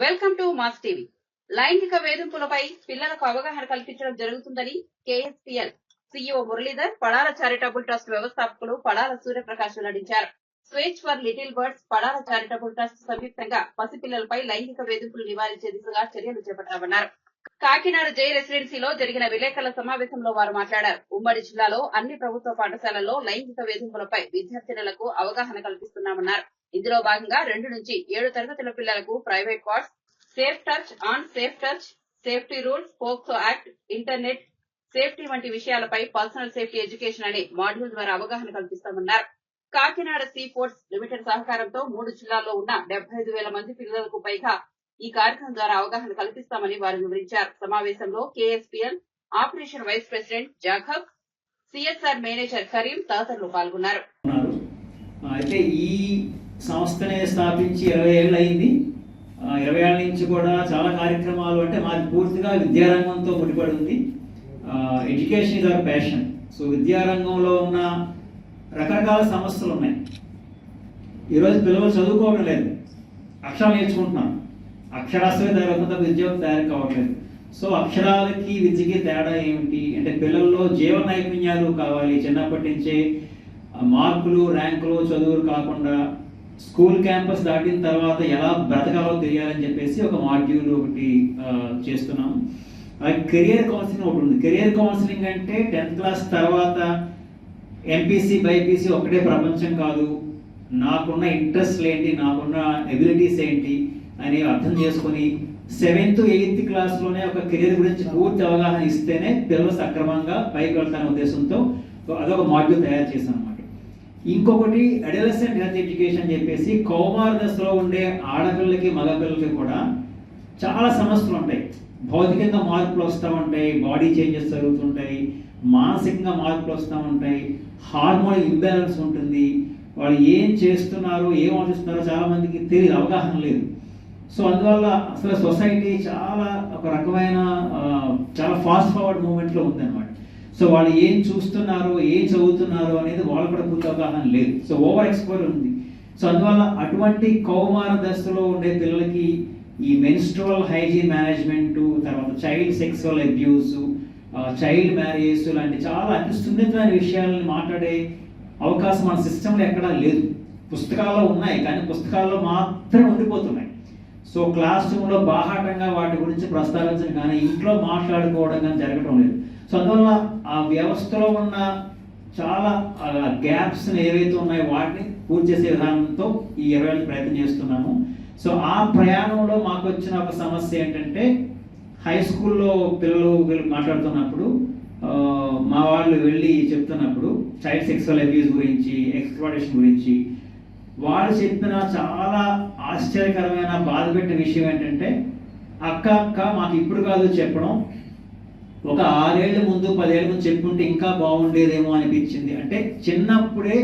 Welcome to mass TV. లైంగిక వేధింపులపై పిల్లలకు అవగాహన కల్పించడం జరుగుతుందని KSPL CEO Muralidhar Padala charitable trust వ్యవస్థాపకులు పడాల సూర్యప్రకాష్ వెల్లడించారు. Swech for little birds Padala charitable trust సంయుక్తంగా పసిపిల్లలపై లైంగిక వేధింపులు నివారించే దిశగా చర్యలు చేపట్టామన్నారు. కాకినాడ జై రెసిడెన్సీలో జరిగిన విలేకరుల సమావేశంలో వారు మాట్లాడారు. ఉమ్మడి జిల్లాలో అన్ని ప్రభుత్వ పాఠశాలల్లో లైంగిక వేధింపులపై విద్యార్థినులకు అవగాహన కల్పిస్తున్నామన్నారు. ఇందులో భాగంగా రెండు నుంచి ఏడు తరగతుల పిల్లలకు private wards safe touch on safe touch safety rules POCSO act internet safety వంటి విషయాలపై పర్సనల్ సేఫ్టీ ఎడ్యుకేషన్ అనే మాడ్యూల్ ద్వారా అవగాహన కల్పిస్తామన్నారు. కాకినాడ సీ పోర్ట్స్ లిమిటెడ్ సహకారంతో మూడు జిల్లాల్లో ఉన్న డెబ్బై ఐదు వేల మంది పిల్లలకు పైగా ఈ కార్యక్రమం ద్వారా అవగాహన కల్పిస్తామని వారు వివరించారు. సమావేశంలో KSPL operation vice president Jacob CSR manager Karim తదితరులు పాల్గొన్నారు. అయితే ఈ సంస్థనే స్థాపించి ఇరవై ఏళ్ళు అయింది. ఇరవై ఏళ్ళ నుంచి కూడా చాలా కార్యక్రమాలు అంటే మాది పూర్తిగా విద్యారంగంతో ముడిపడి ఉంది education is our passion. So విద్యారంగంలో ఉన్న రకరకాల సమస్యలు ఉన్నాయి. ఈరోజు పిల్లలు చదువుకోవడం లేదు. అక్షరాలు నేర్చుకుంటున్నారు. అక్షరాస్యమే తయారవుతుంది తప్ప ఉద్యోగం తయారు కావట్లేదు సో అక్షరాలకి విద్యకి తేడా ఏమిటి? అంటే పిల్లల్లో జీవన నైపుణ్యాలు కావాలి. చిన్నప్పటి నుంచే మార్కులు ర్యాంకులు చదువులు కాకుండా స్కూల్ క్యాంపస్ దాటిన తర్వాత ఎలా బ్రతకాలో తెలియాలని చెప్పేసి ఒక మాడ్యూల్ ఒకటి చేస్తున్నాం. అలాగే కెరియర్ కౌన్సిలింగ్ ఒకటి ఉంది. కెరియర్ కౌన్సిలింగ్ అంటే టెన్త్ క్లాస్ తర్వాత ఎంపీసీ బైపీసీ ఒకటే ప్రపంచం కాదు. నాకున్న ఇంట్రెస్ట్ ఏంటి నాకున్న ఎబిలిటీస్ ఏంటి అని అర్థం చేసుకొని సెవెంత్ ఎయిత్ క్లాస్లోనే ఒక కెరీర్ గురించి పూర్తి అవగాహన ఇస్తేనే పిల్లలు సక్రమంగా పైకి వెళ్తానే ఉద్దేశంతో అదొక మాడ్యూల్ తయారు చేశాను ఇంకొకటి అడలసెంట్ హెల్త్ ఎడ్యుకేషన్ చెప్పేసి కౌమార దశలో ఉండే ఆడపిల్లలకి మగపిల్లలకి కూడా చాలా సమస్యలు ఉంటాయి. భౌతికంగా మార్పులు వస్తూ ఉంటాయి బాడీ చేంజెస్ జరుగుతుంటాయి మానసికంగా మార్పులు వస్తూ ఉంటాయి హార్మోన్ ఇంబ్యాలెన్స్ ఉంటుంది. వాళ్ళు ఏం చేస్తున్నారో ఏం ఆలోచిస్తున్నారో చాలామందికి తెలియదు అవగాహన లేదు. సో అందువల్ల అసలు సొసైటీ చాలా ఒక రకమైన చాలా ఫాస్ట్ ఫార్వర్డ్ మూమెంట్లో ఉందన్నమాట. సో వాళ్ళు ఏం చూస్తున్నారు ఏం చదువుతున్నారు అనేది వాళ్ళకు కూడా పూర్తి అవగాహన లేదు. సో ఓవర్ ఎక్స్పోర్ ఉంది. సో అందువల్ల అటువంటి కౌమార దశలో ఉండే పిల్లలకి ఈ మెన్స్ట్రల్ హైజీన్ మేనేజ్మెంట్ తర్వాత child sexual abuse child marriage లాంటి చాలా అతి సున్నితమైన విషయాలను మాట్లాడే అవకాశం మన సిస్టంలో ఎక్కడా లేదు. పుస్తకాల్లో ఉన్నాయి కానీ పుస్తకాల్లో మాత్రం ఉండిపోతున్నాయి. సో క్లాస్ రూమ్లో బాహాటంగా వాటి గురించి ప్రస్తావించడం కానీ ఇంట్లో మాట్లాడుకోవడం కానీ జరగడం లేదు. సో అందువల్ల ఆ వ్యవస్థలో ఉన్న చాలా గ్యాప్స్ ఏవైతే ఉన్నాయో వాటిని పూర్తి చేసే విధానంతో ఈ ఇరవై ఏళ్ళు ప్రయత్నం చేస్తున్నాము. సో ఆ ప్రయాణంలో మాకు వచ్చిన ఒక సమస్య ఏంటంటే హై స్కూల్లో పిల్లలు మాట్లాడుతున్నప్పుడు మా వాళ్ళు వెళ్ళి చెప్తున్నప్పుడు చైల్డ్ సెక్సువల్ అబ్యూస్ గురించి ఎక్స్ప్లాటేషన్ గురించి వాళ్ళు చెప్పిన చాలా ఆశ్చర్యకరమైన బాధ పెట్టిన విషయం ఏంటంటే అక్క అక్క మాకు ఇప్పుడు కాదు చెప్పడం ఒక ఆరేళ్ళ ముందు పదేళ్ళ ముందు చెప్పుంటే ఇంకా బాగుండేదేమో అనిపించింది. అంటే చిన్నప్పుడే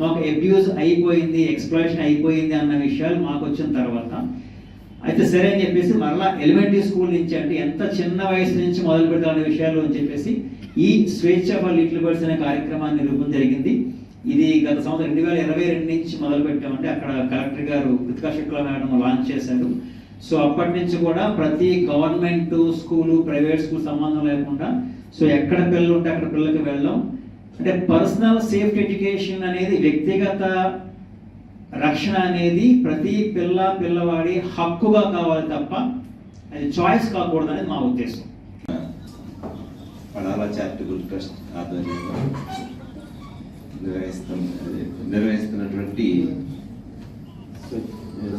మాకు అబ్యూజ్ అయిపోయింది ఎక్స్ప్లాయిషన్ అయిపోయింది అన్న విషయాలు మాకు వచ్చిన తర్వాత అయితే సరే అని చెప్పేసి మరలా ఎలిమెంటరీ స్కూల్ నుంచి అంటే ఎంత చిన్న వయసు నుంచి మొదలు పెడతామనే విషయాలు అని చెప్పేసి ఈ స్వేచ్ఛ ఫర్ లిటిల్ బర్డ్స్ అనే కార్యక్రమాన్ని రూపం జరిగింది. ఇది గత సంవత్సరం రెండు వేల ఇరవై రెండు నుంచి మొదలు పెట్టామంటే అక్కడ కలెక్టర్ గారు కృతికా శుక్ల మేడం లాంచ్ చేశారు. సో అప్పటి నుంచి కూడా ప్రతి గవర్నమెంట్ స్కూలు ప్రైవేట్ స్కూల్ సంబంధం లేకుండా సో ఎక్కడ పిల్లలు ఉంటే అక్కడ పిల్లలకి వెళ్ళడం. అంటే పర్సనల్ సేఫ్టీ ఎడ్యుకేషన్ అనేది వ్యక్తిగత రక్షణ అనేది ప్రతి పిల్ల పిల్లవాడి హక్కుగా కావాలి తప్ప అది చాయిస్ కాకూడదు అనేది మా ఉద్దేశం. పడాల చారిటబుల్ ట్రస్ట్ ఆధ్వర్యంలో నిర్వహిస్తున్న నిర్వహిస్తున్నటువంటి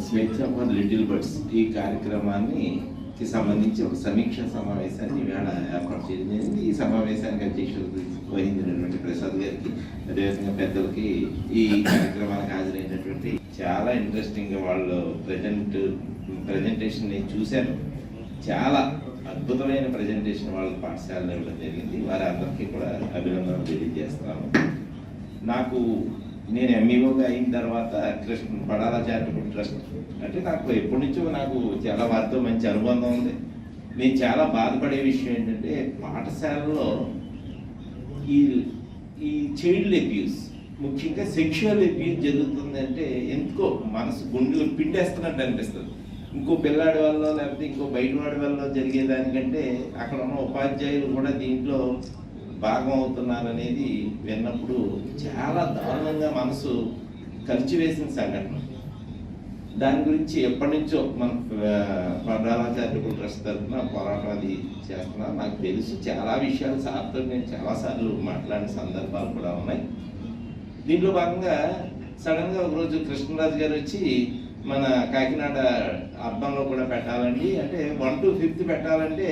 స్వేచ్ఛ లిటిల్ బర్డ్స్ ఈ కార్యక్రమాన్ని కి సంబంధించి ఒక సమీక్ష సమావేశాన్ని ఇవాళ ఏర్పాటు చేయడం జరిగింది. ఈ సమావేశానికి అధ్యక్షులు వహించినటువంటి ప్రసాద్ గారికి అదేవిధంగా పెద్దలకి ఈ కార్యక్రమానికి హాజరైనటువంటి చాలా ఇంట్రెస్టింగ్ వాళ్ళు ప్రజెంట్ ప్రజెంటేషన్ నేను చూశాను చాలా అద్భుతమైన ప్రజెంటేషన్ వాళ్ళ పాఠశాలలో ఇవ్వడం జరిగింది. వారి అందరికీ కూడా అభినందనలు తెలియజేస్తాము నాకు నేను ఎంఈఓగా అయిన తర్వాత కృష్ణ పడాల చారిటబుల్ ట్రస్ట్ అంటే నాకు ఎప్పటి నుంచో నాకు చాలా వారితో మంచి అనుబంధం ఉంది. నేను చాలా బాధపడే విషయం ఏంటంటే పాఠశాలలో ఈ ఈ చైల్డ్ అబ్యూస్ ముఖ్యంగా సెక్షువల్ అబ్యూస్ జరుగుతుందంటే ఎందుకో మనసు గుండెలు పిండేస్తున్నట్టు అనిపిస్తుంది. ఇంకో పిల్లాడి వల్ల లేకపోతే ఇంకో బయటవాడి వల్ల జరిగేదానికంటే అక్కడ ఉన్న ఉపాధ్యాయులు కూడా దీంట్లో భాగం అవుతున్నారనేది విన్నప్పుడు చాలా దారుణంగా మనసు కలిచివేసిన సంఘటన. దాని గురించి ఎప్పటి నుంచో మన పడాల ట్రస్ట్ తరఫున పోరాటం అది చేస్తున్నా నాకు తెలుసు చాలా విషయాలు సార్తో నేను చాలాసార్లు మాట్లాడిన సందర్భాలు కూడా ఉన్నాయి. దీంట్లో భాగంగా సడన్గా ఒకరోజు కృష్ణరాజు గారు వచ్చి మన కాకినాడ అర్థంలో కూడా పెట్టాలండి. అంటే వన్ టు ఫిఫ్త్ పెట్టాలంటే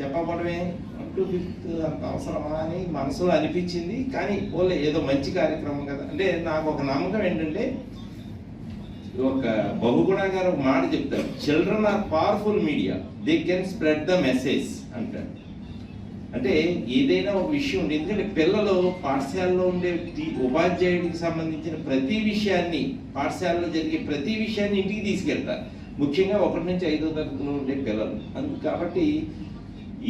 చెప్పబడమే టు ఫిఫ్త్ అంత అవసరమా అని మనసులో అనిపించింది. కానీ పోలే ఏదో మంచి కార్యక్రమం కదా. అంటే నాకు ఒక నమ్మకం ఏంటంటే ఒక బహుగుణ గారు ఒక మాట చెప్తారు. Children are powerful media they can spread the message అంటారు. అంటే ఏదైనా ఒక విషయం ఉంది ఎందుకంటే పిల్లలు పాఠశాలలో ఉండే ఉపాధ్యాయుడికి సంబంధించిన ప్రతి విషయాన్ని పాఠశాలలో జరిగే ప్రతి విషయాన్ని ఇంటికి తీసుకెళ్తారు. ముఖ్యంగా ఒకటి నుంచి ఐదో తరగతిలో ఉండే పిల్లలు. అందు కాబట్టి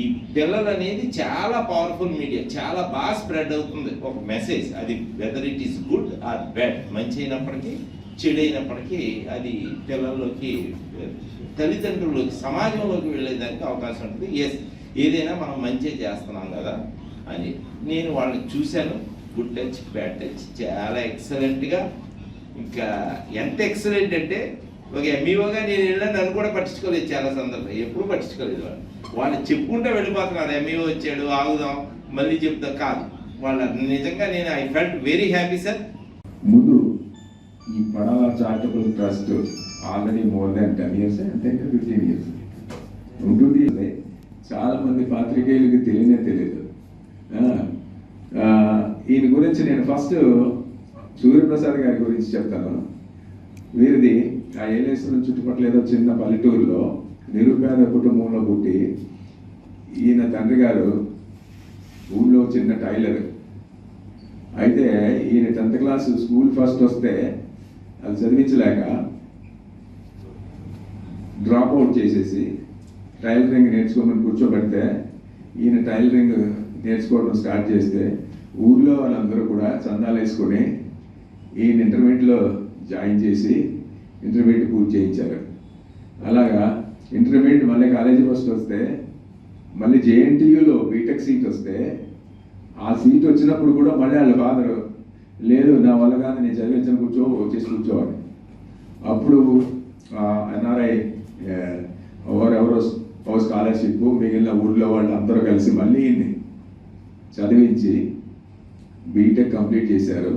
ఈ పిల్లలు అనేది చాలా పవర్ఫుల్ మీడియా చాలా బాగా స్ప్రెడ్ అవుతుంది. ఒక మెసేజ్ అది whether it is good or bad మంచి అయినప్పటికీ చెడు అయినప్పటికీ అది పిల్లల్లోకి తల్లిదండ్రులకి సమాజంలోకి వెళ్ళేదానికి అవకాశం ఉంటుంది. ఎస్ ఏదైనా మనం మంచి చేస్తున్నాం కదా అని నేను వాళ్ళని చూశాను. గుడ్ టచ్ బ్యాడ్ టచ్ చాలా ఎక్సలెంట్గా ఇంకా ఎంత ఎక్సలెంట్ అంటే ఒక ఎంఈఓగా నేను వెళ్ళాను నన్ను కూడా పట్టించుకోలేదు చాలా సందర్భం ఎప్పుడు పట్టించుకోలేదు వాళ్ళు వాళ్ళు చెప్పుకుంటే వెళ్ళిపోతున్నారు ఎంఈఓ వచ్చాడు ఆగుదాం మళ్ళీ చెప్తాం కాదు. వాళ్ళ నిజంగా నేను I felt very happy sir ముందు ఈ Padala charitable trust already more than ten years అంతే ఫిఫ్టీన్ ఇయర్స్ ఉంటుంది చాలా మంది పాత్రికేయులకి తెలియనే తెలియదు. ఈయన గురించి నేను ఫస్ట్ సూర్యప్రసాద్ గారి గురించి చెప్తాను. వీరిది ఆ ఏలేశ్వరం చుట్టుపక్కల ఏదో చిన్న పల్లెటూరులో నిరుపేద కుటుంబంలో పుట్టి ఈయన తండ్రి గారు ఊళ్ళో చిన్న టైలర్. అయితే ఈయన టెన్త్ క్లాస్ స్కూల్ ఫస్ట్ వస్తే అది చదివించలేక డ్రాప్ అవుట్ చేసేసి టైలరింగ్ నేర్చుకోమని కూర్చోబెడితే ఈయన టైలరింగ్ నేర్చుకోవడం స్టార్ట్ చేస్తే ఊర్లో వాళ్ళందరూ కూడా చందాలు వేసుకొని ఈయన ఇంటర్మీడియట్లో జాయిన్ చేసి ఇంటర్మీడియట్ పూర్తి చేయించారు. అలాగా ఇంటర్మీడియట్ మళ్ళీ కాలేజీ ఫస్ట్ వస్తే మళ్ళీ జేఎన్టీయూలో బీటెక్ సీట్ వస్తే ఆ సీట్ వచ్చినప్పుడు కూడా మళ్ళీ వాళ్ళు ఫాదర్ లేదు నా వల్ల కాదు నేను చదివించను కూర్చో వచ్చేసి కూర్చోవాలి. అప్పుడు ఎన్ఆర్ఐ ఎవరెవరో ఓ స్కాలర్షిప్ మిగిలిన ఊళ్ళో వాళ్ళు అందరూ కలిసి మళ్ళీ చదివించి బీటెక్ కంప్లీట్ చేశారు.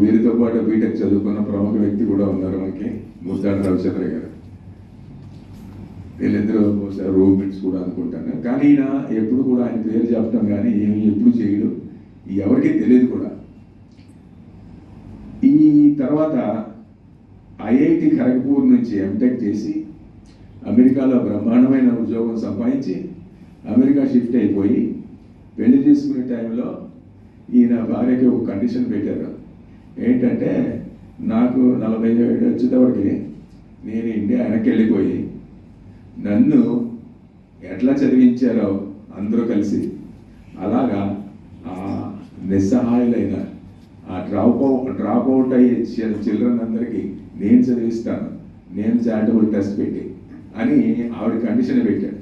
వీరితో పాటు బీటెక్ చదువుకున్న ప్రముఖ వ్యక్తి కూడా ఉన్నారు మనకి ముద్దాడు రవిచంద్ర గారు. వీళ్ళిద్దరూ బహుశా రూమ్మేట్స్ కూడా అనుకుంటాను. కానీ ఈయన ఎప్పుడు కూడా ఆయన పేరు చెప్పడం కానీ ఏమి ఎప్పుడు చేయడు. ఎవరికీ తెలియదు కూడా. ఈ తర్వాత ఐఐటి ఖరగ్పూర్ నుంచి ఎంటెక్ చేసి అమెరికాలో బ్రహ్మాండమైన ఉద్యోగం సంపాదించి అమెరికా షిఫ్ట్ అయిపోయి పెళ్ళి చేసుకునే టైంలో ఈయన భార్యకి ఒక కండిషన్ పెట్టారు. ఏంటంటే నాకు నలభై ఏడు వచ్చేటప్పటికి నేను ఇండియా వెనక్కి వెళ్ళిపోయి నన్ను ఎట్లా చదివించారో అందరూ కలిసి. అలాగా ఆ నిస్సహాయులైన ఆ డ్రాప్ అవుట్ డ్రాప్ అవుట్ అయ్యే చిల్డ్రన్ అందరికీ నేను చదివిస్తాను. నేను చారిటబుల్ టెస్ట్ పెట్టి అని ఆవిడ కండిషన్ పెట్టాడు.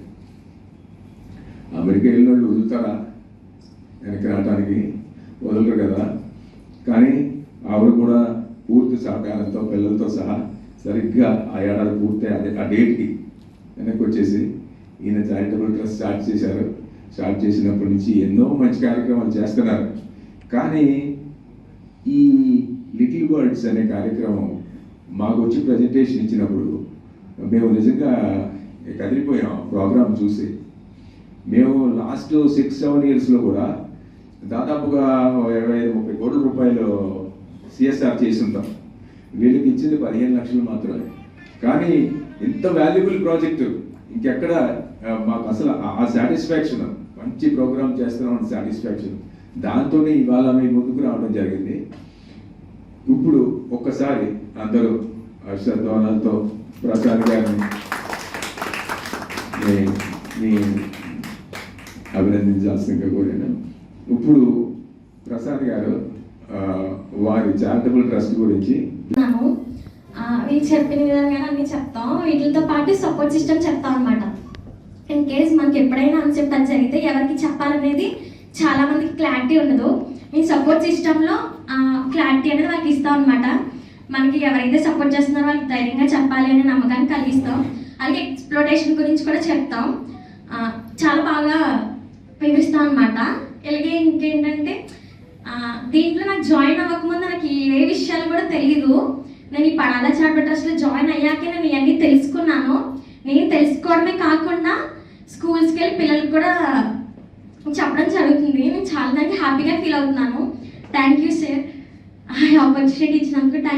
అమెరికా వెళ్ళిన వాళ్ళు వదులుతారా? వెనక్కి రావడానికి వదలరు కదా. కానీ ఆవిడ కూడా పూర్తి సహకారంతో పిల్లలతో సహా సరిగ్గా ఆ ఏడాది పూర్తి అదే ఆ డేట్కి వెనక్కి వచ్చేసి ఈయన చారిటబుల్ ట్రస్ట్ స్టార్ట్ చేశారు. స్టార్ట్ చేసినప్పటి నుంచి ఎన్నో మంచి కార్యక్రమాలు చేస్తున్నారు. కానీ ఈ లిటిల్ బర్డ్స్ అనే కార్యక్రమం మాకు వచ్చి ప్రజెంటేషన్ ఇచ్చినప్పుడు మేము నిజంగా కదిలిపోయాం ప్రోగ్రామ్ చూసి. మేము లాస్ట్ సిక్స్ సెవెన్ ఇయర్స్లో కూడా దాదాపుగా ఇరవై ఐదు ముప్పై కోట్ల రూపాయలు సిఎస్ఆర్ చేసి ఉంటాం. వీళ్ళకి ఇచ్చింది పదిహేను లక్షలు మాత్రమే. కానీ ఇంత వాల్యుబుల్ ప్రాజెక్టు ఇంకెక్కడ మాకు అసలు ఆ- సాటిస్ఫాక్షన్ మంచి ప్రోగ్రామ్ చేస్తున్నాం అనే సాటిస్ఫాక్షన్ దాంతోనే ఇవాళ మీ ముందుకు రావడం జరిగింది. ఇప్పుడు ఒక్కసారి అందరూ హర్షధ్వానాలతో ప్రసాద్ గారిని మీ- అభినందించాల్సిందిగా కోరాను. ఇప్పుడు ప్రసాద్ గారు వారి చారిటబుల్ ట్రస్ట్ గురించి వీళ్ళు చెప్పిన విధంగా అన్ని చెప్తాం. వీటితో పాటు సపోర్ట్ సిస్టమ్ చెప్తాం అనమాట ఇన్ కేస్ మనకి ఎప్పుడైనా అన్సెప్ట్ అది జరిగితే ఎవరికి చెప్పాలనేది చాలా మందికి క్లారిటీ ఉండదు. మీ సపోర్ట్ సిస్టంలో క్లారిటీ అనేది వాళ్ళకి ఇస్తాం అనమాట మనకి ఎవరైతే సపోర్ట్ చేస్తున్నారో వాళ్ళకి ధైర్యంగా చెప్పాలి అనే నమ్మకాన్ని కలిగిస్తాం. అలాగే ఎక్స్ప్లోటేషన్ గురించి కూడా చెప్తాం. చాలా బాగా వివరిస్తాం అనమాట ఇలాగే ఇంకేంటంటే దీంట్లో నాకు జాయిన్ అవ్వకముందు నాకు ఏ విషయాలు కూడా తెలియదు నేను ఈ పడాల చాట్ ట్రస్ట్లో జాయిన్ అయ్యాకే నేను ఇవన్నీ తెలుసుకున్నాను. నేను తెలుసుకోవడమే కాకుండా స్కూల్స్కి వెళ్ళి పిల్లలకు కూడా చెప్పడం జరుగుతుంది. నేను చాలా దానికి హ్యాపీగా ఫీల్ అవుతున్నాను. థ్యాంక్ యూ సార్ ఆపర్చునిటీ ఇచ్చినందుకు థ్యాంక్